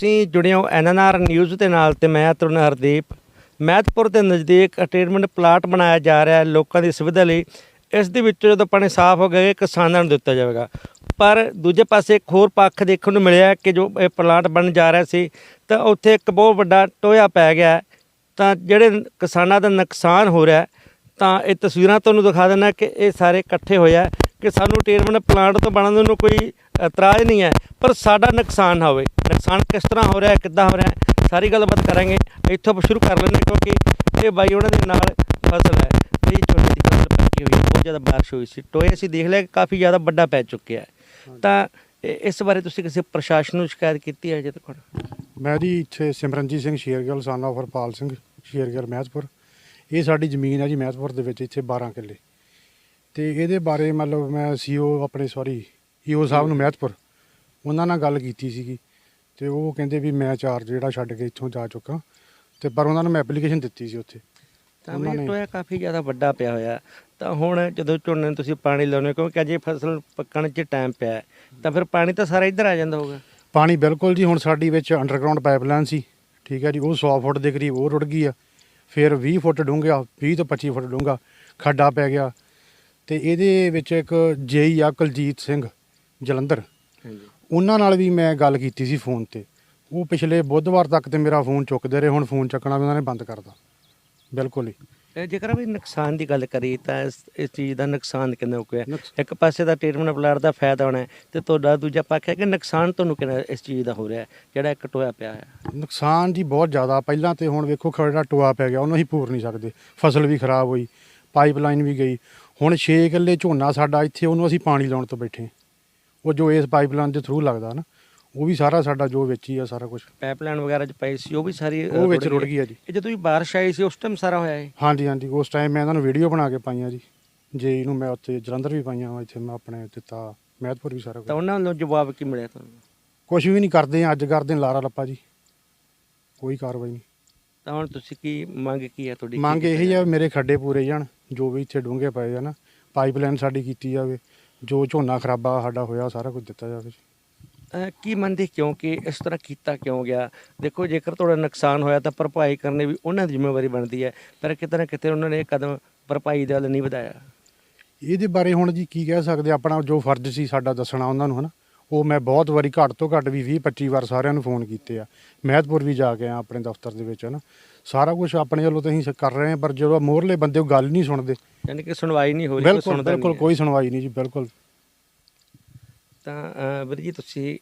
ਤੁਸੀਂ ਜੁੜੇ ਹੋ ਐਨਐਨਆਰ ਨਿਊਜ਼ ਦੇ ਨਾਲ ਤੇ ਮੈਂ ਤਰੁਣ ਹਰਦੀਪ ਮਹਿਤਪੁਰ ਦੇ ਨਜ਼ਦੀਕ ਅਟੇਨਮੈਂਟ ਪਲਾਟ ਬਣਾਇਆ ਜਾ ਰਿਹਾ ਹੈ ਲੋਕਾਂ ਦੀ ਸੁਵਿਧਾ ਲਈ। ਇਸ ਦੇ ਵਿੱਚ ਜਦੋਂ ਪਾਣੀ ਸਾਫ਼ ਹੋ ਗਿਆ ਕਿਸਾਨਾਂ ਨੂੰ ਦਿੱਤਾ ਜਾਵੇਗਾ। ਪਰ ਦੂਜੇ ਪਾਸੇ ਇੱਕ ਹੋਰ ਪੱਖ ਦੇਖਣ ਨੂੰ ਮਿਲਿਆ ਕਿ ਜੋ ਇਹ ਪਲਾਟ ਬਣ ਜਾ ਰਿਹਾ ਸੀ, ਤਾਂ ਉੱਥੇ ਇੱਕ ਬਹੁਤ ਵੱਡਾ ਟੋਇਆ ਪੈ ਗਿਆ ਤਾਂ ਜਿਹੜੇ ਕਿਸਾਨਾਂ ਦਾ ਨੁਕਸਾਨ ਹੋ ਰਿਹਾ ਤਾਂ ਇਹ ਤਸਵੀਰਾਂ ਤੁਹਾਨੂੰ ਦਿਖਾ ਦਿੰਦਾ ਕਿ ਇਹ ਸਾਰੇ ਇਕੱਠੇ ਹੋਏ ਆ ਕਿ ਸਾਨੂੰ ਟ੍ਰੀਟਮੈਂਟ ਪਲਾਂਟ ਤੋਂ ਬਣਨ ਨੂੰ ਕੋਈ ਇਤਰਾਜ਼ ਨਹੀਂ ਹੈ, ਪਰ ਸਾਡਾ ਨੁਕਸਾਨ ਨਾ ਹੋਵੇ। ਨੁਕਸਾਨ ਕਿਸ ਤਰ੍ਹਾਂ ਹੋ ਰਿਹਾ ਕਿੱਦਾਂ ਹੋ ਰਿਹਾ ਸਾਰੀ ਗੱਲਬਾਤ ਕਰਾਂਗੇ। ਇੱਥੋਂ ਸ਼ੁਰੂ ਕਰ ਲੈਂਦੇ ਕਿਉਂਕਿ ਇਹ ਬਾਈ ਉਹਨਾਂ ਦੇ ਨਾਲ ਫਸਲ ਹੈ ਇਹ ਛੋਟੀ ਦੀ ਫਸਲ ਪੱਕੀ ਹੋਈ ਬਹੁਤ ਜ਼ਿਆਦਾ ਬਾਰਿਸ਼ ਹੋਈ ਸੀ। ਟੋਏ ਅਸੀਂ ਦੇਖ ਲਿਆ ਕਿ ਕਾਫੀ ਜ਼ਿਆਦਾ ਵੱਡਾ ਪੈ ਚੁੱਕਿਆ ਤਾਂ ਇਸ ਬਾਰੇ ਤੁਸੀਂ ਕਿਸੇ ਪ੍ਰਸ਼ਾਸਨ ਨੂੰ ਸ਼ਿਕਾਇਤ ਕੀਤੀ ਹੈ ਅਜੇ ਤੱਕ? ਮੈਂ ਜੀ ਇੱਥੇ ਸਿਮਰਨਜੀਤ ਸਿੰਘ ਸ਼ੇਰਗਿੱਲ of ਹਰਪਾਲ ਸਿੰਘ ਸ਼ੇਰਗਿੱਲ ਮਹਿਤਪੁਰ। ਇਹ ਸਾਡੀ ਜ਼ਮੀਨ ਹੈ ਜੀ ਮਹਿਤਪੁਰ ਦੇ ਵਿੱਚ ਇੱਥੇ 12 ਕਿੱਲੇ। ਤੇ ਇਹਦੇ ਬਾਰੇ ਮਤਲਬ ਮੈਂ ਸੀਓ ਆਪਣੇ ਸੌਰੀ ਈਓ ਸਾਹਿਬ ਨੂੰ ਮਹਿਤਪੁਰ ਉਹਨਾਂ ਨਾਲ ਗੱਲ ਕੀਤੀ ਸੀਗੀ। ਤੇ ਉਹ ਕਹਿੰਦੇ ਵੀ ਮੈਂ ਚਾਰਜ ਜਿਹੜਾ ਛੱਡ ਕੇ ਇੱਥੋਂ ਜਾ ਚੁੱਕਾ। ਤੇ ਪਰ ਉਹਨਾਂ ਨੂੰ ਮੈਂ ਐਪਲੀਕੇਸ਼ਨ ਦਿੱਤੀ ਸੀ ਉੱਥੇ। ਤਾਂ ਉਹਨਾਂ ਨੇ- ਟੋਇਆ ਕਾਫੀ ਜ਼ਿਆਦਾ ਵੱਡਾ ਪਿਆ ਹੋਇਆ। ਤਾਂ ਹੁਣ ਜਦੋਂ ਝੋਨੇ ਨੂੰ ਤੁਸੀਂ ਪਾਣੀ ਲਾਉਂਦੇ ਹੋ ਕਿਉਂਕਿ ਅਜੇ ਫਸਲ ਪੱਕਣ 'ਚ ਟਾਈਮ ਪਿਆ ਤਾਂ ਫਿਰ ਪਾਣੀ ਤਾਂ ਸਾਰਾ ਇੱਧਰ ਆ ਜਾਂਦਾ ਹੋਊਗਾ। ਪਾਣੀ ਬਿਲਕੁਲ ਜੀ ਹੁਣ ਸਾਡੀ ਵਿੱਚ ਅੰਡਰਗਰਾਉਂਡ ਪਾਈਪਲਾਈਨ ਸੀ ਠੀਕ ਹੈ ਜੀ ਉਹ 100 ਫੁੱਟ ਦੇ ਕਰੀਬ ਉਹ ਰੁੜ ਗਈ ਆ। ਫਿਰ 20 ਫੁੱਟ ਡੂੰਘਾ 20 ਤੋਂ 25 ਫੁੱਟ ਡੂੰਘਾ ਖੱਡਾ ਪੈ ਗਿਆ। ਤੇ ਇਹਦੇ ਵਿੱਚ ਇੱਕ ਜੇਈ ਆ ਕੁਲਜੀਤ ਸਿੰਘ ਜਲੰਧਰ। ਉਹਨਾਂ ਨਾਲ ਵੀ ਮੈਂ ਗੱਲ ਕੀਤੀ ਸੀ ਫੋਨ ਤੇ। ਉਹ ਪਿਛਲੇ ਬੁੱਧਵਾਰ ਤੱਕ ਤੇ ਮੇਰਾ ਫੋਨ ਚੁੱਕਦੇ ਰਹੇ ਹੁਣ ਫੋਨ ਚੱਕਣਾ ਵੀ ਉਹਨਾਂ ਨੇ ਬੰਦ ਕਰਤਾ। ਬਿਲਕੁਲ ਹੀ ਇਹ ਜੇਕਰ ਵੀ ਨੁਕਸਾਨ ਦੀ ਗੱਲ ਕਰੀ ਤਾਂ ਇਸ ਇਸ ਚੀਜ਼ ਦਾ ਨੁਕਸਾਨ ਕਿੰਨਾ ਕੁ ਹੈ ਨੁਕਸ- ਇੱਕ ਪਾਸੇ ਦਾ ਟ੍ਰੀਟਮੈਂਟ ਪਲਾਟ ਦਾ ਫਾਇਦਾ ਹੋਣਾ ਹੈ ਤੇ ਤੁਹਾਡਾ ਦੂਜਾ ਪੱਖ ਹੈ ਕਿ ਨੁਕਸਾਨ ਤੁਹਾਨੂੰ ਕਿੰਨਾ ਇਸ ਚੀਜ਼ ਦਾ ਹੋ ਰਿਹਾ ਹੈ ਜਿਹੜਾ ਇੱਕ ਟੋਇਆ ਪਿਆ ਹੈ ਨੁਕਸਾਨ ਜੀ ਬਹੁਤ ਜ਼ਿਆਦਾ। ਪਹਿਲਾਂ ਤੇ ਹੁਣ ਵੇਖੋ ਖੜਾ ਟੋਆ ਪੈ ਗਿਆ ਉਹਨੂੰ ਅਸੀਂ ਪੂਰ ਨਹੀਂ ਸਕਦੇ। ਫਸਲ ਵੀ ਖਰਾਬ ਹੋਈ ਪਾਈਪਲਾਈਨ ਵੀ ਗਈ। ਹੁਣ 6 ਕਿੱਲੇ ਝੋਨਾ ਸਾਡਾ ਇੱਥੇ ਉਹਨੂੰ ਅਸੀਂ ਪਾਣੀ ਲਾਉਣ ਤੋਂ ਬੈਠੇ। ਉਹ ਜੋ ਇਸ ਪਾਈਪਲਾਈਨ ਦੇ ਥਰੂ ਲੱਗਦਾ ਨਾ ਉਹ ਵੀ ਸਾਰਾ ਸਾਡਾ ਜੋ ਵਿੱਚ ਹੀ ਆ ਸਾਰਾ ਕੁਝ ਪਾਈਪਲਾਈਨ ਵਗੈਰਾ ਚ ਪਈ ਸੀ ਉਹ ਵੀ ਸਾਰੀ ਉਹ ਵਿੱਚ ਰੁੜ ਗਈ ਆ ਜੀ। ਇਹ ਜਦੋਂ ਵੀ ਬਾਰਿਸ਼ ਆਈ ਸੀ ਉਸ ਟਾਈਮ ਸਾਰਾ ਹੋਇਆ ਹੈ ਹਾਂਜੀ ਹਾਂਜੀ ਉਸ ਟਾਈਮ ਮੈਂ ਇਹਨਾਂ ਨੂੰ ਵੀਡੀਓ ਬਣਾ ਕੇ ਪਾਈਆਂ ਜੀ। ਜੇ ਇਹਨੂੰ ਮੈਂ ਉੱਥੇ ਜਲੰਧਰ ਵੀ ਪਾਈਆਂ ਵਾ ਇੱਥੇ ਮੈਂ ਆਪਣੇ ਦਿੱਤਾ ਮਹਿਤਪੁਰ ਵੀ ਸਾਰਾ ਤਾਂ ਉਹਨਾਂ ਵੱਲੋਂ ਜਵਾਬ ਕੀ ਮਿਲਿਆ ਤੁਹਾਨੂੰ? ਕੁਝ ਵੀ ਨਹੀਂ ਕਰਦੇ ਆ, ਅੱਜ ਕਰਦੇ ਨੇ ਲਾਰਾ ਲੱਪਾ ਜੀ। ਕੋਈ ਕਾਰਵਾਈ ਨਹੀਂ। ਤਾਂ ਹੁਣ ਤੁਸੀਂ ਕੀ ਮੰਗ ਕੀ ਹੈ ਤੁਹਾਡੀ? ਮੰਗ ਇਹ ਆ ਵੀ ਮੇਰੇ ਖੱਡੇ ਪੂਰੇ ਜਾਣ ਜੋ ਵੀ ਇੱਥੇ ਡੂੰਘੇ ਪਏ ਆ ਨਾ ਪਾਈਪਲਾਈਨ ਸਾਡੀ ਕੀਤੀ ਜਾਵੇ। ਜੋ ਝੋਨਾ ਖਰਾਬਾ ਸਾਡਾ ਹੋਇਆ ਸਾਰਾ ਕੁਝ ਦਿੱਤਾ ਜਾਵੇ ਅਹ ਕੀ ਮੰਨਦੇ ਕਿਉਂ ਕਿ ਇਸ ਤਰ੍ਹਾਂ ਕੀਤਾ ਕਿਉਂ ਗਿਆ? ਦੇਖੋ ਜੇਕਰ ਤੁਹਾਡਾ ਨੁਕਸਾਨ ਹੋਇਆ ਤਾਂ ਭਰਪਾਈ ਕਰਨੀ ਵੀ ਉਹਨਾਂ ਦੀ ਜ਼ਿੰਮੇਵਾਰੀ ਬਣਦੀ ਹੈ ਪਰ ਕਿਤੇ ਨਾ ਕਿਤੇ ਉਹਨਾਂ ਨੇ ਇਹ ਕਦਮ ਭਰਪਾਈ ਦੇ ਵੱਲ ਨਹੀਂ ਵਧਾਇਆ। ਇਹਦੇ ਬਾਰੇ ਹੁਣ ਜੀ ਕੀ ਕਹਿ ਸਕਦੇ ਆਪਣਾ ਜੋ ਫਰਜ਼ ਸੀ ਸਾਡਾ ਦੱਸਣਾ ਉਹਨਾਂ ਨੂੰ ਹਨਾ? ਉਹ ਮੈਂ ਬਹੁਤ ਵਾਰੀ ਘੱਟ ਤੋਂ ਘੱਟ ਵੀ 20 25 ਵਾਰ ਸਾਰਿਆਂ ਨੂੰ ਫੋਨ ਕੀਤੇ ਆ। ਮਹਿਤਪੁਰ ਵੀ ਜਾ ਕੇ ਆ ਆਪਣੇ ਦਫ਼ਤਰ ਦੇ ਵਿੱਚ ਹਨਾ? ਸਾਰਾ ਕੁਝ ਆਪਣੇ ਵੱਲੋਂ ਤਾਂ ਅਸੀਂ ਕਰ ਰਹੇ ਹਾਂ ਪਰ ਜਦੋਂ ਮੋਹਰਲੇ ਬੰਦੇ ਉਹ ਗੱਲ ਨਹੀਂ ਸੁਣਦੇ। ਯਾਨੀ ਕਿ ਸੁਣਵਾਈ ਨਹੀਂ ਹੋ ਰਹੀ ਕੋਈ ਬਿਲਕੁਲ ਸੁਣਦਾ ਬਿਲਕੁਲ ਨਹੀਂ ਹੈ। ਕੋਈ ਸੁਣਵਾਈ ਨਹੀਂ ਜੀ ਬਿਲਕੁਲ। ਤਾਂ ਅਹ ਵੀਰ ਜੀ ਤੁਸੀਂ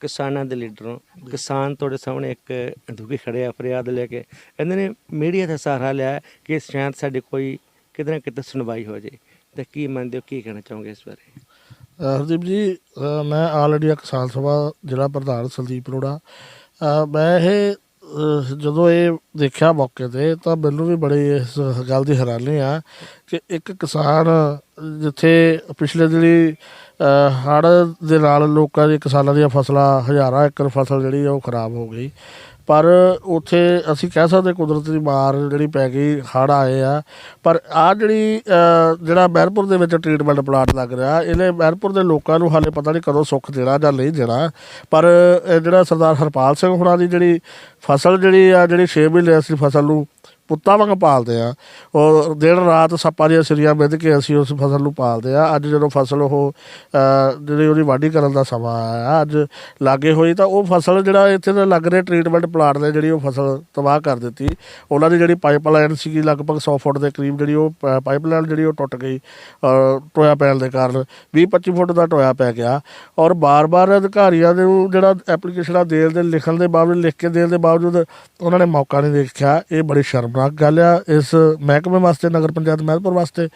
ਕਿਸਾਨਾਂ ਦੇ ਲੀਡਰ ਹੋ ਕਿਸਾਨ ਤੁਹਾਡੇ ਸਾਹਮਣੇ ਇੱਕ ਦੁਖੀ ਖੜੇ ਆ ਫਰਿਆਦ ਲੈ ਕੇ ਇਹਨਾਂ ਨੇ ਮੀਡੀਆ ਦਾ ਸਹਾਰਾ ਲਿਆ ਹੈ ਕਿ ਸ਼ਾਇਦ ਸਾਡੀ ਕੋਈ ਕਿਤੇ ਨਾ ਕਿਤੇ ਸੁਣਵਾਈ ਹੋ ਜੇ। ਤਾਂ ਕੀ ਮੰਨਦੇ ਹੋ ਕੀ ਕਹਿਣਾ ਚਾਹੋਗੇ ਇਸ ਬਾਰੇ? ਅ, ਹਰਦੀਪ ਜੀ ਅ, ਮੈਂ ਆਲ ਇੰਡੀਆ ਕਿਸਾਨ ਸਭਾ ਜ਼ਿਲ੍ਹਾ ਪ੍ਰਧਾਨ ਸੰਦੀਪ ਅਰੋੜਾ। ਅ, ਮੈਂ ਇਹ ਅ, ਜਦੋਂ ਇਹ ਦੇਖਿਆ ਮੌਕੇ ਤੇ, ਤਾਂ ਮੈਨੂੰ ਵੀ ਬੜੀ ਇਸ ਗੱਲ ਦੀ ਹੈਰਾਨੀ ਆ ਕਿ ਇੱਕ ਕਿਸਾਨ, ਜਿੱਥੇ ਪਿਛਲੇ ਦਿਨੀ ਹੜ ਦੇ ਨਾਲ ਲੋਕਾਂ ਦੀ ਕਿਸਾਨਾਂ ਦੀਆਂ ਫਸਲਾਂ, ਹਜ਼ਾਰਾਂ ਏਕੜ ਫਸਲ ਜਿਹੜੀ ਆ, ਉਹ ਖਰਾਬ ਹੋ ਗਈ। ਪਰ ਉੱਥੇ ਅਸੀਂ ਕਹਿ ਸਕਦੇ ਕੁਦਰਤ ਦੀ ਮਾਰ ਜਿਹੜੀ ਪੈ ਗਈ ਹੜ ਆਏ ਆ। ਪਰ ਆ ਜਿਹੜੀ ਜਿਹੜਾ ਮਹਿਰਪੁਰ ਦੇ ਵਿੱਚ ਟ੍ਰੀਟਮੈਂਟ ਪਲਾਂਟ ਲੱਗ ਰਿਹਾ, ਇਹਨੇ ਮਹਿਰਪੁਰ ਦੇ ਲੋਕਾਂ ਨੂੰ ਹਾਲੇ ਪਤਾ ਨਹੀਂ ਕਦੋਂ ਸੁੱਖ ਦੇਣਾ ਜਾਂ ਨਹੀਂ ਦੇਣਾ। ਪਰ ਇਹ ਜਿਹੜਾ ਸਰਦਾਰ ਹਰਪਾਲ ਸਿੰਘ ਹੁਣਾਂ ਦੀ ਜਿਹੜੀ ਫਸਲ ਜਿਹੜੀ ਆ, ਜਿਹੜੀ 6 ਮਹੀਨੇ ਅਸੀਂ ਫਸਲ ਨੂੰ ਪੁੱਤਾਂ ਵਾਂਗ ਪਾਲਦੇ ਆ। ਔਰ ਦਿਨ ਰਾਤ ਸੱਪਾਂ ਦੀਆਂ ਸਿਰੀਆਂ ਮਿੱਧ ਕੇ ਅਸੀਂ ਉਸ ਫਸਲ ਨੂੰ ਪਾਲਦੇ ਆ। ਅੱਜ ਜਦੋਂ ਫਸਲ ਉਹ ਜਿਹੜੀ ਉਹਦੀ ਵਾਢੀ ਕਰਨ ਦਾ ਸਮਾਂ ਆਇਆ, ਅੱਜ ਲਾਗੇ ਹੋਈ, ਤਾਂ ਉਹ ਫਸਲ ਜਿਹੜਾ ਇੱਥੇ ਦੇ ਲੱਗ ਰਹੇ ਟ੍ਰੀਟਮੈਂਟ ਪਲਾਂਟ ਨੇ ਜਿਹੜੀ ਉਹ ਫਸਲ ਤਬਾਹ ਕਰ ਦਿੱਤੀ। ਉਹਨਾਂ ਦੀ ਜਿਹੜੀ ਪਾਈਪਲਾਈਨ ਸੀਗੀ ਲਗਭਗ 100 ਫੁੱਟ ਦੇ ਕਰੀਬ ਜਿਹੜੀ ਉਹ ਪ- ਪਾਈਪਲਾਈਨ ਜਿਹੜੀ ਉਹ ਟੁੱਟ ਗਈ ਔਰ ਟੋਇਆ ਪੈਣ ਦੇ ਕਾਰਨ। 20 25 ਫੁੱਟ ਦਾ ਟੋਇਆ ਪੈ ਗਿਆ। ਔਰ ਬਾਰ-ਬਾਰ ਅਧਿਕਾਰੀਆਂ ਦੇ ਨੂੰ ਜਿਹੜਾ ਐਪਲੀਕੇਸ਼ਨਾਂ ਦੇਣ ਦੇ, ਲਿਖਣ ਦੇ ਬਾਵਜੂਦ, ਲਿਖ ਕੇ ਦੇਣ ਦੇ ਬਾਵਜੂਦ ਉਹਨਾਂ ਨੇ ਮੌਕਾ ਨਹੀਂ ਦੇਖਿਆ। ਇਹ ਬੜੀ ਸ਼ਰਮ ਸ਼ਰਮਨਾਕ ਗੱਲ ਆ ਇਸ ਮਹਿਕਮੇ ਵਾਸਤੇ, ਨਗਰ ਪੰਚਾਇਤ ਮਹਿਤਪੁਰ ਵਾਸਤੇ।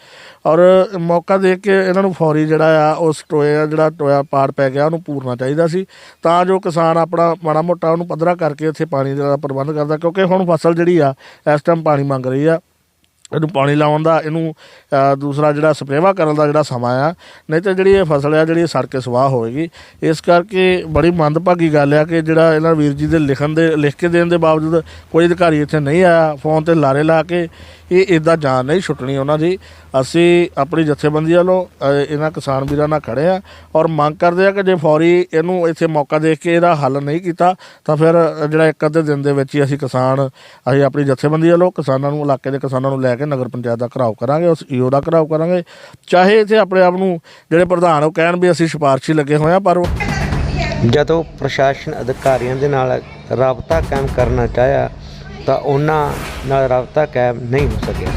ਔਰ ਮੌਕਾ ਦੇ ਕੇ ਇਹਨਾਂ ਨੂੰ ਫੌਰੀ ਜਿਹੜਾ ਆ, ਉਸ ਟੋਏ ਆ, ਜਿਹੜਾ ਟੋਇਆ ਪਾੜ ਪੈ ਗਿਆ, ਉਹਨੂੰ ਪੂਰਨਾ ਚਾਹੀਦਾ ਸੀ। ਤਾਂ ਜੋ ਕਿਸਾਨ ਆਪਣਾ ਮਾੜਾ ਮੋਟਾ ਉਹਨੂੰ ਪੱਧਰਾ ਕਰਕੇ ਇੱਥੇ ਪਾਣੀ ਦਾ ਪ੍ਰਬੰਧ ਕਰਦਾ, ਕਿਉਂਕਿ ਹੁਣ ਫਸਲ ਜਿਹੜੀ ਆ, ਇਸ ਟਾਈਮ ਪਾਣੀ ਮੰਗ ਰਹੀ ਆ। ਇਹਨੂੰ ਪਾਣੀ ਲਾਉਣ ਦਾ, ਇਹਨੂੰ ਦੂਸਰਾ ਜਿਹੜਾ ਸਪਰੇਵਾ ਕਰਨ ਦਾ ਜਿਹੜਾ ਸਮਾਂ ਆ, ਨਹੀਂ ਤਾਂ ਜਿਹੜੀ ਇਹ ਫਸਲ ਆ, ਜਿਹੜੀ ਇਹ ਸੜ ਕੇ ਸਵਾਹ ਹੋਏਗੀ ਇਸ ਕਰਕੇ ਬੜੀ ਮੰਦਭਾਗੀ ਗੱਲ ਆ ਕਿ ਜਿਹੜਾ ਇਹਨਾਂ ਵੀਰ ਜੀ ਦੇ ਲਿਖਣ ਦੇ, ਲਿਖ ਕੇ ਦੇਣ ਦੇ ਬਾਵਜੂਦ ਕੋਈ ਅਧਿਕਾਰੀ ਇੱਥੇ ਨਹੀਂ ਆਇਆ, ਫੋਨ ਤੇ ਲਾਰੇ ਲਾ ਕੇ ਇਹ ਇਦਾਂ ਜਾਨ ਨਹੀਂ ਛੁੱਟਣੀ ਉਹਨਾਂ ਦੀ। ਅਸੀਂ ਆਪਣੀ ਜਥੇਬੰਦੀ ਵੱਲੋਂ ਇਹਨਾਂ ਕਿਸਾਨ ਵੀਰਾਂ ਨਾਲ ਖੜੇ ਆ ਔਰ ਮੰਗ ਕਰਦੇ ਆ ਕਿ ਜੇ ਫੌਰੀ ਇਹਨੂੰ ਇੱਥੇ ਮੌਕਾ ਦੇਖ ਕੇ ਇਹਦਾ ਹੱਲ ਨਹੀਂ ਕੀਤਾ, ਤਾਂ ਫਿਰ ਜਿਹੜਾ ਇੱਕ ਅੱਧੇ ਦਿਨ ਦੇ ਵਿੱਚ ਹੀ ਅਸੀਂ ਕਿਸਾਨ, ਅਸੀਂ ਆਪਣੀ ਜਥੇਬੰਦੀ ਵੱਲੋਂ ਕਿਸਾਨਾਂ ਨੂੰ, ਇਲਾਕੇ ਦੇ ਕਿਸਾਨਾਂ ਨੂੰ ਲੈ ਕੇ ਨਗਰ ਪੰਚਾਇਤ ਦਾ ਘਰਾਓ ਕਰਾਂਗੇ, ਉਸ ਈਓ ਦਾ ਘਰਾਓ ਕਰਾਂਗੇ। ਚਾਹੇ ਇੱਥੇ ਆਪਣੇ ਆਪ ਨੂੰ ਜਿਹੜੇ ਪ੍ਰਧਾਨ ਉਹ ਕਹਿਣ ਵੀ ਅਸੀਂ ਸਿਫਾਰਸ਼ੀ ਲੱਗੇ ਹੋਏ ਆ, ਪਰ ਜਦੋਂ ਪ੍ਰਸ਼ਾਸਨ ਅਧਿਕਾਰੀਆਂ ਦੇ ਨਾਲ ਰਾਬਤਾ ਕਾਇਮ ਕਰਨਾ ਚਾਹਿਆ ਤਾਂ ਉਹਨਾਂ ਨਾਲ ਰਾਬਤਾ ਕਾਇਮ ਨਹੀਂ ਹੋ ਸਕਿਆ।